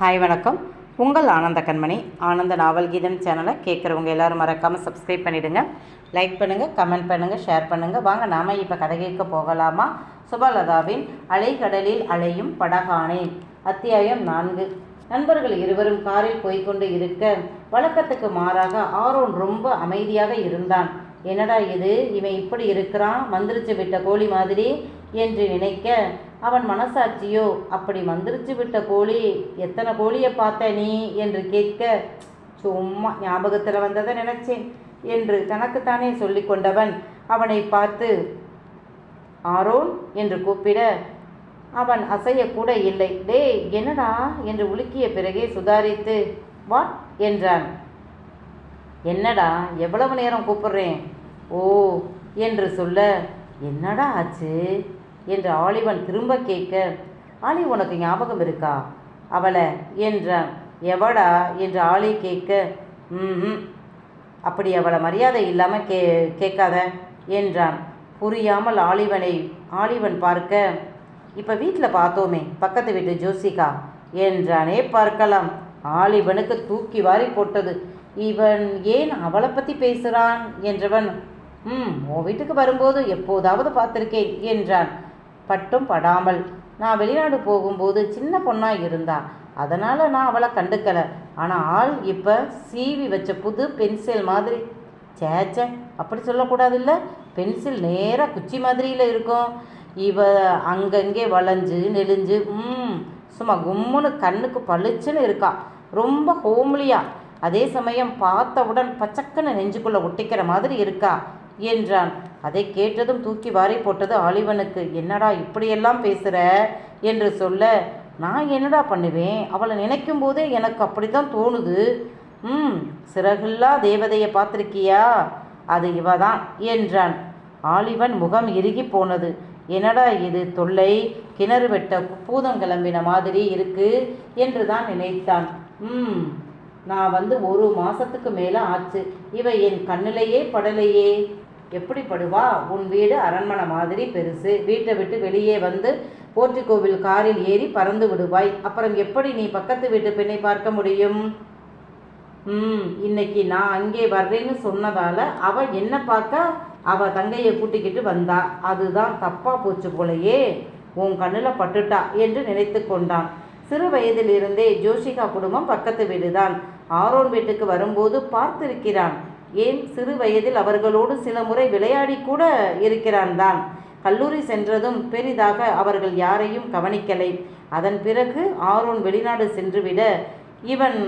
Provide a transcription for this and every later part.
Hi வணக்கம். உங்கள் ஆனந்த கண்மணி. ஆனந்த நாவல் கீதம் சேனலை கேட்குறவங்க எல்லாரும் மறக்காமல் சப்ஸ்கிரைப் பண்ணிவிடுங்க லைக் பண்ணுங்கள் கமெண்ட் பண்ணுங்கள் ஷேர் பண்ணுங்கள் வாங்க நாம் இப்போ கதை கேட்க போகலாமா? சுபலதாவின் அலைக்கடலில் அலையும் படகானே. அத்தியாயம் நான்கு. நண்பர்கள் இருவரும் காரில் போய்க்கொண்டு இருக்க வழக்கத்துக்கு மாறாக ஆரோன் ரொம்ப அமைதியாக இருந்தான். என்னடா இது? இவன் இப்படி இருக்கிறான் மந்திரிச்சு விட்ட கோழி மாதிரி என்று நினைக்க அவன் மனசாட்சியோ அப்படி மந்திரிச்சு விட்ட கோழி எத்தனை கோழியை பார்த்த நீ? என்று கேட்க சும்மா ஞாபகத்தில் வந்ததை நினைச்சேன் என்று தனக்குத்தானே சொல்லி கொண்டவன் அவனை பார்த்து ஆரோன்? என்று கூப்பிட அவன் அசையக்கூட இல்லை. டேய் என்னடா? என்று உலுக்கிய பிறகே சுதாரித்து வாட்? என்றான். என்னடா எவ்வளவு நேரம் கூப்பிடுறேன்? ஓ என்று சொல்ல என்னடா ஆச்சு? என்று ஆலிவன் திரும்ப கேட்க ஆலி உனக்கு ஞாபகம் இருக்கா? அவளை என்றான். எவடா? என்று ஆலி கேட்க ம் அப்படி அவளை மரியாதை இல்லாமல் கே கேட்காத என்றான். புரியாமல் ஆலிவனை ஆலிவன் பார்க்க இப்போ வீட்டில் பார்த்தோமே பக்கத்து வீட்டு ஜோசிகா என்றானே பார்க்கலாம். ஆலிவனுக்கு தூக்கி வாரி போட்டது இவன் ஏன் அவளை பற்றி பேசுகிறான் என்றவன் ம் உன் வீட்டுக்கு வரும்போது எப்போதாவது பார்த்துருக்கேன் என்றான். பட்டும் படாமல். நான் வெளிநாடு போகும்போது சின்ன பொண்ணாக இருந்தா அதனால் நான் அவளை கண்டுக்கலை. ஆனால் ஆள் இப்போ சீவி வச்ச புது பென்சில் மாதிரி. சேச்சே அப்படி சொல்லக்கூடாது இல்லை பென்சில் நேராக குச்சி மாதிரியில் இருக்கும். இவ அங்கங்கே வளைஞ்சு நெளிஞ்சு ம் சும்மா கும்முன்னு கண்ணுக்கு பளிச்சுன்னு இருக்கா. ரொம்ப ஹோம்லியா அதே சமயம் பார்த்தவுடன் பச்சக்கன்னு நெஞ்சுக்குள்ளே ஒட்டிக்கிற மாதிரி இருக்கா. என்றான். அதை கேட்டதும் தூக்கி வாரி போட்டது ஆலிவனுக்கு. என்னடா இப்படியெல்லாம் பேசுகிற என்று சொல்ல நான் என்னடா பண்ணுவேன்? அவளை நினைக்கும் போதே எனக்கு அப்படி தான் தோணுது. ம் சிறகுல்லா தேவதையை பார்த்துருக்கியா? அது இவ தான் என்றான். ஆலிவன் முகம் இறுகி போனது. என்னடா இது தொல்லை? கிணறு வெட்ட பூதம் கிளம்பின மாதிரி இருக்கு என்று தான் நினைத்தான். ம் நான் வந்து ஒரு மாசத்துக்கு மேலே ஆச்சு. இவ என் கண்ணிலேயே படலையே. எப்படி படுவா உன் வீடு அரண்மனை மாதிரி பெருசு. வீட்டை விட்டு வெளியே வந்து போர்ட்டிகோவில் காரில் ஏறி பறந்து விடுவாய். அப்புறம் எப்படி நீ பக்கத்து வீட்டு பெண்ணை பார்க்க முடியும்? ம் இன்னைக்கு நான் அங்கே வர்றேன்னு சொன்னதால அவ என்ன பார்க்க? அவ தங்கையை கூட்டிக்கிட்டு வந்தா. அதுதான் தப்பா போச்சு போலையே. உன் கண்ணில் பட்டுட்டா என்று நினைத்து கொண்டான். சிறு வயதிலிருந்தே ஜோஷிகா குடும்பம் பக்கத்து வீடுதான். ஆரோன் வீட்டுக்கு வரும்போது பார்த்திருக்கிறான். ஏன் சிறு வயதில் அவர்களோடு சில முறை விளையாடி கூட இருக்கிறான் தான் கல்லூரி சென்றதும் பெரிதாக அவர்கள் யாரையும் கவனிக்கலை. அதன் பிறகு ஆரோன் வெளிநாடு சென்றுவிட இவன்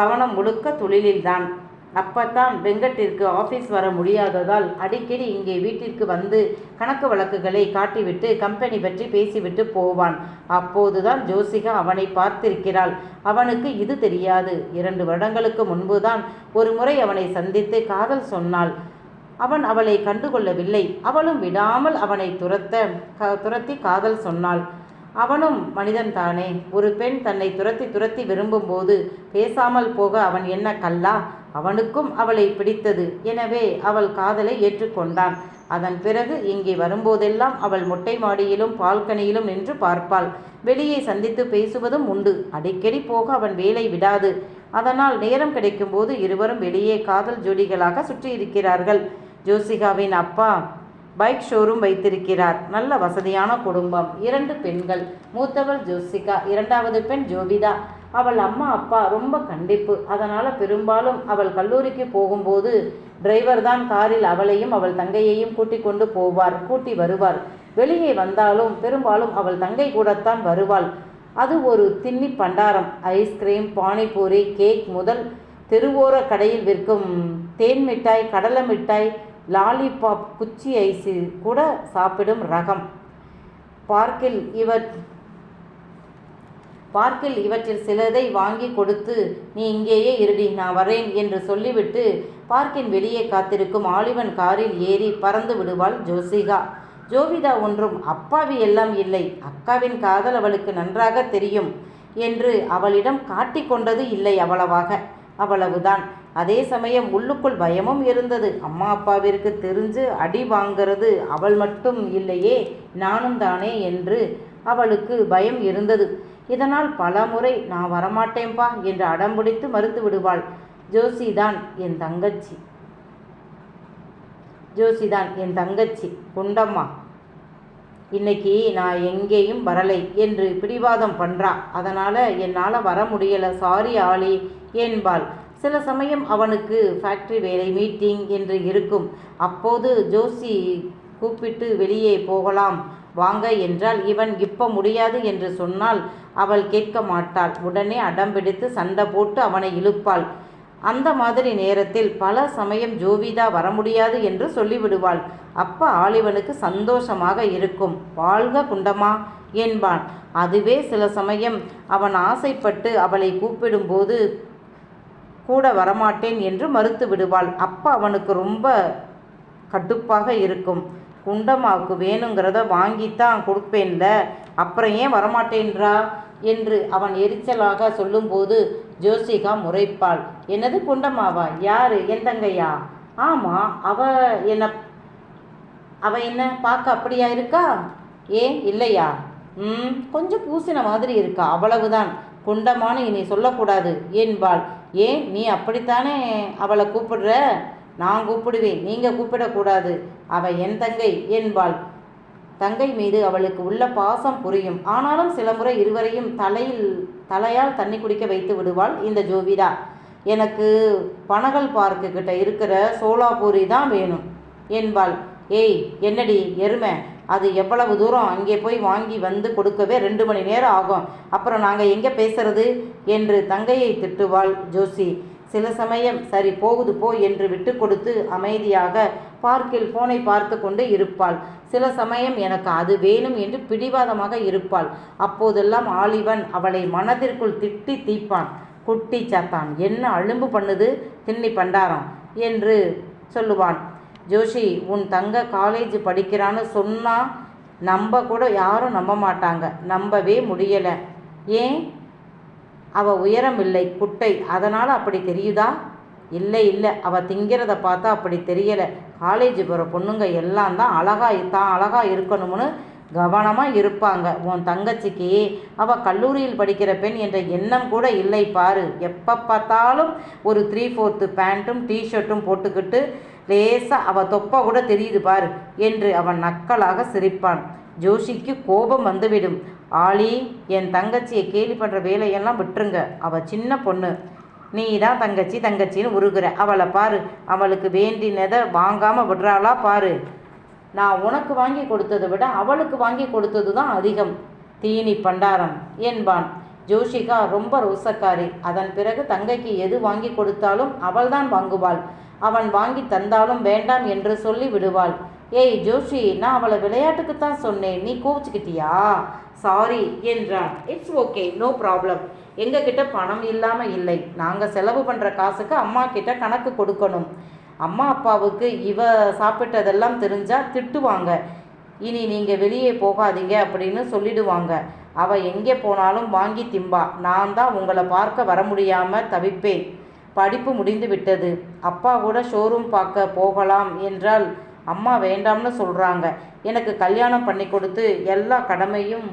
கவனம் முழுக்க தொழிலில்தான். அப்பத்தான் வெங்கட்டிற்கு ஆஃபீஸ் வர முடியாததால் அடிக்கடி இங்கே வீட்டிற்கு வந்து கணக்கு வழக்குகளை காட்டிவிட்டு கம்பெனி பற்றி பேசிவிட்டு போவான். அப்போதுதான் ஜோசிகா அவனை பார்த்திருக்கிறாள். அவனுக்கு இது தெரியாது. இரண்டு வருடங்களுக்கு முன்புதான் ஒரு முறை அவனை சந்தித்து காதல் சொன்னாள். அவன் அவளை கண்டுகொள்ளவில்லை. அவளும் விடாமல் அவனை துரத்த க- துரத்தி காதல் சொன்னாள். அவனும் மனிதன் தானே. ஒரு பெண் தன்னை துரத்தி துரத்தி விரும்பும்போது பேசாமல் போக அவன் என்ன கல்லா? அவனுக்கும் அவளை பிடித்தது. எனவே அவள் காதலை ஏற்றுக்கொண்டான். அதன் பிறகு இங்கே வரும்போதெல்லாம் அவள் மொட்டை மாடியிலும் பால்கனியிலும் நின்று பார்ப்பாள். வெளியே சந்தித்து பேசுவதும் உண்டு. அடிக்கடி போக அவன் வேலை விடாது. அதனால் நேரம் கிடைக்கும்போது இருவரும் வெளியே காதல் ஜோடிகளாக சுற்றி இருக்கிறார்கள் ஜோசிகாவின் அப்பா பைக் ஷோரூம் வைத்திருக்கிறார். நல்ல வசதியான குடும்பம். இரண்டு பெண்கள். மூத்தவள் ஜோசிகா இரண்டாவது பெண் ஜோபிதா. அவள் அம்மா அப்பா ரொம்ப கண்டிப்பு. அதனால் பெரும்பாலும் அவள் கல்லூரிக்கு போகும்போது டிரைவர் தான் காரில் அவளையும் அவள் தங்கையையும் கூட்டிக் கொண்டு போவார் கூட்டி வருவார். வெளியே வந்தாலும் பெரும்பாலும் அவள் தங்கை கூடத்தான் வருவாள். அது ஒரு தின்னி பண்டாரம். ஐஸ்கிரீம் பானிபூரி கேக் முதல் தெருவோர கடையில் விற்கும். தேன் மிட்டாய் கடலை மிட்டாய் லாலிபாப் குச்சி ஐஸு கூட சாப்பிடும் ரகம். பார்க்கில் இவர் பார்க்கில் இவற்றில் சிலதை வாங்கி கொடுத்து நீ இங்கேயே இருடி நான் வரேன் என்று சொல்லிவிட்டு பார்க்கின் வெளியே காத்திருக்கும் ஆலிவன் காரில் ஏறி பறந்து விடுவாள் ஜோசிகா. ஜோவிதா ஒன்றும் அப்பாவி எல்லாம் இல்லை. அக்காவின் காதல் அவளுக்கு நன்றாக தெரியும் என்று அவளிடம் காட்டிக்கொண்டது இல்லை அவ்வளவாக. அவ்வளவுதான். அதே சமயம் உள்ளுக்குள் பயமும் இருந்தது. அம்மா அப்பாவிற்கு தெரிஞ்சு அடி வாங்கிறது அவள் மட்டும் இல்லையே நானும் தானே என்று அவளுக்கு பயம் இருந்தது. இதனால் பல முறை நான் வரமாட்டேன்பா என்று அடம்பிடித்து மறுத்து விடுவாள். ஜோசிதான் என் தங்கச்சி. ஜோசிதான் என் தங்கச்சி. குண்டம்மா இன்னைக்கு நான் எங்கேயும் வரலை என்று பிடிவாதம் பண்ணுறா அதனால் என்னால் வர முடியலை. சாரி ஆளி என்பாள். சில சமயம் அவனுக்கு ஃபேக்ட்ரி வேலை மீட்டிங் என்று இருக்கும். அப்போது ஜோசி கூப்பிட்டு வெளியே போகலாம் வாங்க என்றால் இவன் இப்ப முடியாது என்று சொன்னால் அவள் கேட்க மாட்டாள். உடனே அடம்பிடித்து சண்டை போட்டு அவனை இழுப்பாள். அந்த மாதிரி நேரத்தில் பல சமயம் ஜோவிதா வர முடியாது என்று சொல்லிவிடுவாள். அப்ப ஆலிவனுக்கு சந்தோஷமாக இருக்கும். வாழ்க குண்டமா என்பான். அதுவே சில சமயம் அவன் ஆசைப்பட்டு அவளை கூப்பிடும்போது கூட வரமாட்டேன் என்று மறுத்து விடுவாள். அப்போ அவனுக்கு ரொம்ப கடுப்பாக இருக்கும். குண்டம்மாவுக்கு வேணுங்கிறத வாங்கித்தான் கொடுப்பேன்ல அப்புறம் ஏன் வரமாட்டேன்றா? என்று அவன் எரிச்சலாக சொல்லும்போது ஜோசிகா முறைப்பாள். என்னது குண்டம்மாவா? யாரு? என் தங்கையா? ஆமாம் அவ என்ன அவ என்ன பார்க்க அப்படியா இருக்கா? ஏன் இல்லையா? ம் கொஞ்சம் பூசின மாதிரி இருக்கா அவ்வளவுதான். குண்டமானு இனி சொல்லக்கூடாது என்பாள். ஏன்? நீ அப்படித்தானே அவளை கூப்பிடுற? நான் கூப்பிடுவேன். நீங்கள் கூப்பிடக்கூடாது. அவள் என் தங்கை என்பாள். தங்கை மீது அவளுக்கு உள்ள பாசம் புரியும். ஆனாலும் சில முறை இருவரையும் தலையில் தலையால் தண்ணி குடிக்க வைத்து விடுவாள் இந்த ஜோவிதா. எனக்கு பனகல் பார்க்கு கிட்ட இருக்கிற சோலாபூரி தான் வேணும் என்பாள். ஏய் என்னடி எருமை? அது எவ்வளவு தூரம் அங்கே போய் வாங்கி வந்து கொடுக்கவே ரெண்டு மணி நேரம் ஆகும். அப்புறம் நாங்கள் எங்கே பேசுறது? என்று தங்கையை திட்டுவாள் ஜோசி. சில சமயம் சரி போகுது போ என்று விட்டு கொடுத்து அமைதியாக பார்க்கில் போனை பார்த்து கொண்டு இருப்பாள். சில சமயம் எனக்கு அது வேணும் என்று பிடிவாதமாக இருப்பாள். அப்போதெல்லாம் ஆலிவன் அவளை மனதிற்குள் திட்டி தீப்பான். குட்டி சாத்தான் என்ன அழும்பு பண்ணுது? தின்னி பண்டாரம் என்று சொல்லுவான். ஜோஷி உன் தங்க காலேஜ் படிக்கிறான்னு சொன்னால் நம்ப கூட யாரும் நம்ப மாட்டாங்க. நம்பவே முடியலை. ஏன்? அவ உயரம் இல்லை குட்டை. அதனால் அப்படி தெரியுதா? இல்லை இல்லை. அவ திங்கிறத பார்த்தா அப்படி தெரியலை. காலேஜ் போகிற பொண்ணுங்க எல்லாம் தான் அழகாக தான் அழகாக இருக்கணும்னு கவனமாக இருப்பாங்க. உன் தங்கச்சிக்கு அவள் கல்லூரியில் படிக்கிற பெண் என்ற எண்ணம் கூட இல்லை பாரு. எப்போ பார்த்தாலும் ஒரு த்ரீ ஃபோர்த்து பேண்ட்டும் டிஷர்ட்டும் போட்டுக்கிட்டு லேசாக அவ தொப்பை கூட தெரியுது பார் என்று அவன் நக்கலாக சிரிப்பான். ஜோஷிக்கு கோபம் வந்துவிடும். ஆளி என் தங்கச்சியை கேலி பண்ணுற வேலையெல்லாம் விட்டுருங்க. அவள் சின்ன பொண்ணு. நீ தான் தங்கச்சி தங்கச்சின்னு உருகுற. அவளை பாரு. அவளுக்கு வேண்டினதை வாங்காமல் விடுறாளா பாரு. நான் உனக்கு வாங்கி கொடுத்ததை விட அவளுக்கு வாங்கி கொடுத்தது தான் அதிகம். தீனி பண்டாரம் என்பான். ஜோஷிகா ரொம்ப ரோசக்காரி. அதன் பிறகு தங்கைக்கு எது வாங்கி கொடுத்தாலும் அவள்தான் வாங்குவாள். அவன் வாங்கி தந்தாலும் வேண்டாம் என்று சொல்லி விடுவாள் ஏய் ஜோஷி நான் அவளை விளையாட்டுக்கு தான் சொன்னேன். நீ கோவிச்சுக்கிட்டியா? சாரி என்றான். இட்ஸ் ஓகே நோ ப்ராப்ளம் எங்ககிட்ட பணம் இல்லாமல் இல்லை. நாங்கள் செலவு பண்ணுற காசுக்கு அம்மா கிட்ட கணக்கு கொடுக்கணும். அம்மா அப்பாவுக்கு இவ சாப்பிட்டதெல்லாம் தெரிஞ்சால் திட்டுவாங்க. இனி நீங்கள் வெளியே போகாதீங்க அப்படின்னு சொல்லிடுவாங்க. அவள் எங்கே போனாலும் வாங்கி திம்பா. நான் தான் உங்களை பார்க்க வர முடியாமல் தவிப்பேன். படிப்பு முடிந்து விட்டது அப்பா கூட ஷோரூம் பார்க்க போகலாம் என்றால் அம்மா வேண்டாம்னு சொல்கிறாங்க எனக்கு கல்யாணம் பண்ணி கொடுத்து எல்லா கடமையும்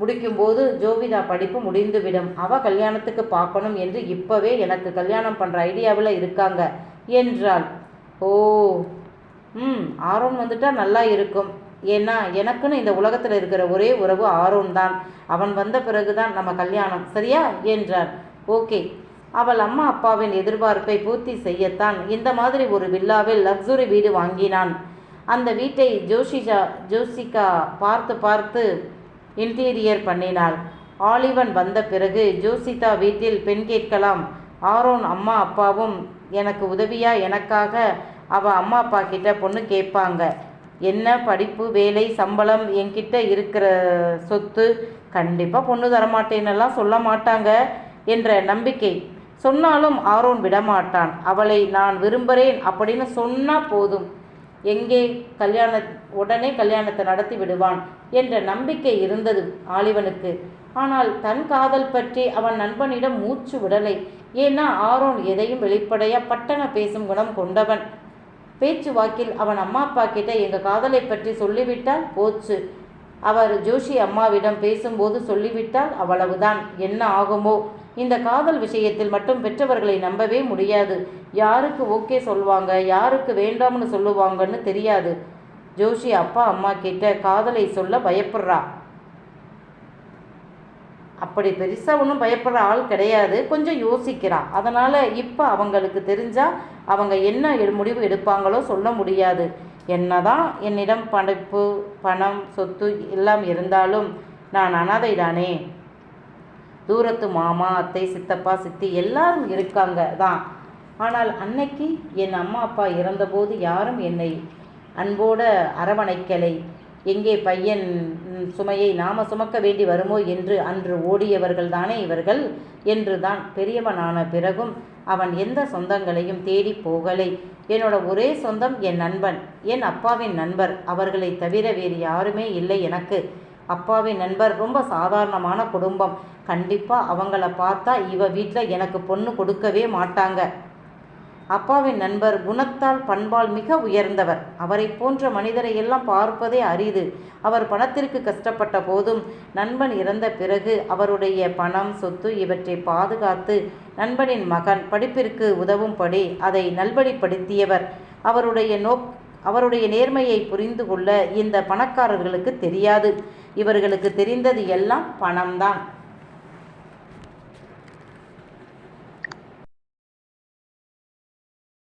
முடிக்கும்போது ஜோவிதா படிப்பு முடிந்துவிடும். அவ கல்யாணத்துக்கு பார்க்கணும் என்று இப்போவே எனக்கு கல்யாணம் பண்ணுற ஐடியாவில் இருக்காங்க என்றாள். ஓ ம் ஆரோன் வந்துட்டால் நல்லா இருக்கும். ஏன்னா எனக்குன்னு இந்த உலகத்தில் இருக்கிற ஒரே உறவு ஆரோன் தான். அவன் வந்த பிறகுதான் நம்ம கல்யாணம். சரியா? என்றார் ஓகே. அவள் அம்மா அப்பாவின் எதிர்பார்ப்பை பூர்த்தி செய்யத்தான் இந்த மாதிரி ஒரு வில்லாவில் லக்ஸுரி வீடு வாங்கினான். அந்த வீட்டை ஜோஷிஷா ஜோசிகா பார்த்து பார்த்து இன்டீரியர் பண்ணினாள். ஆலிவன் வந்த பிறகு ஜோசிதா வீட்டில் பெண் கேட்கலாம். ஆரோன் அம்மா அப்பாவும் எனக்கு உதவியா? எனக்காக அவ அம்மா அப்பா கிட்ட பொண்ணு கேட்பாங்க. என்ன படிப்பு வேலை சம்பளம் என்கிட்ட இருக்கிற சொத்து? கண்டிப்பாக பொண்ணு தரமாட்டேன்னெல்லாம் சொல்ல மாட்டாங்க என்ற நம்பிக்கை சொன்னாலும் ஆரோன் விடமாட்டான். அவளை நான் விரும்புகிறேன் அப்படின்னு சொன்னால் போதும். எங்கே? கல்யாண உடனே கல்யாணத்தை நடத்தி விடுவான் என்ற நம்பிக்கை இருந்தது ஆலிவனுக்கு. ஆனால் தன் காதல் பற்றி அவன் நண்பனிடம் மூச்சு விடலை. ஏன்னா ஆரோன் எதையும் வெளிப்படையாக பட்டன பேசும் குணம் கொண்டவன். பேச்சு வாக்கில் அவன் அம்மா அப்பா கிட்ட எங்கள் காதலை பற்றி சொல்லிவிட்டால் போச்சு. அவர் ஜோஷி அம்மாவிடம் பேசும்போது சொல்லிவிட்டால் அவ்வளவுதான். என்ன ஆகுமோ? இந்த காதல் விஷயத்தில் மட்டும் பெற்றவர்களை நம்பவே முடியாது. யாருக்கு ஓகே சொல்லுவாங்க யாருக்கு வேண்டாம்னு சொல்லுவாங்கன்னு தெரியாது. ஜோஷி அப்பா அம்மா கிட்ட காதலை சொல்ல பயப்படுறா. அப்படி பெருசாக ஒன்றும் பயப்படுற ஆள் கிடையாது. கொஞ்சம் யோசிக்கிறா. அதனால் இப்போ அவங்களுக்கு தெரிஞ்சால் அவங்க என்ன எடு- முடிவு எடுப்பாங்களோ சொல்ல முடியாது. என்னதான் என்னிடம் படைப்பு பணம் சொத்து எல்லாம் இருந்தாலும் நான் அனாதை தானே தூரத்து மாமா அத்தை சித்தப்பா சித்தி எல்லாரும் இருக்காங்க தான். ஆனால் அன்னைக்கு என் அம்மா அப்பா இறந்தபோது யாரும் என்னை அன்போட அரவணைக்கலை. எங்கே பையன் சுமையை நாம சுமக்க வேண்டி வருமோ என்று அன்று ஓடியவர்கள் தானே இவர்கள்? என்று தான் பெரியவனான பிறகும் அவன் எந்த சொந்தங்களையும் தேடி போகலை. என்னோட ஒரே சொந்தம் என் நண்பன் என் அப்பாவின் நண்பர். அவர்களை தவிர வேறு யாருமே இல்லை எனக்கு. அப்பாவின் நண்பர் ரொம்ப சாதாரணமான குடும்பம். கண்டிப்பாக அவங்கள பார்த்தா இவ வீட்டில் எனக்கு பொண்ணு கொடுக்கவே மாட்டாங்க. அப்பாவின் நண்பர் குணத்தால் பண்பால் மிக உயர்ந்தவர். அவரை போன்ற மனிதரை எல்லாம் பார்ப்பதே அரிது. அவர் பணத்திற்கு கஷ்டப்பட்ட போதும் நண்பன் இறந்த பிறகு அவருடைய பணம் சொத்து இவற்றை பாதுகாத்து நண்பனின் மகன் படிப்பிற்கு உதவும்படி அதை நல்வழிப்படுத்தியவர். அவருடைய நோக் அவருடைய நேர்மையை புரிந்து கொள்ள இந்த பணக்காரர்களுக்கு தெரியாது. இவர்களுக்கு தெரிந்தது எல்லாம் பணம்தான்.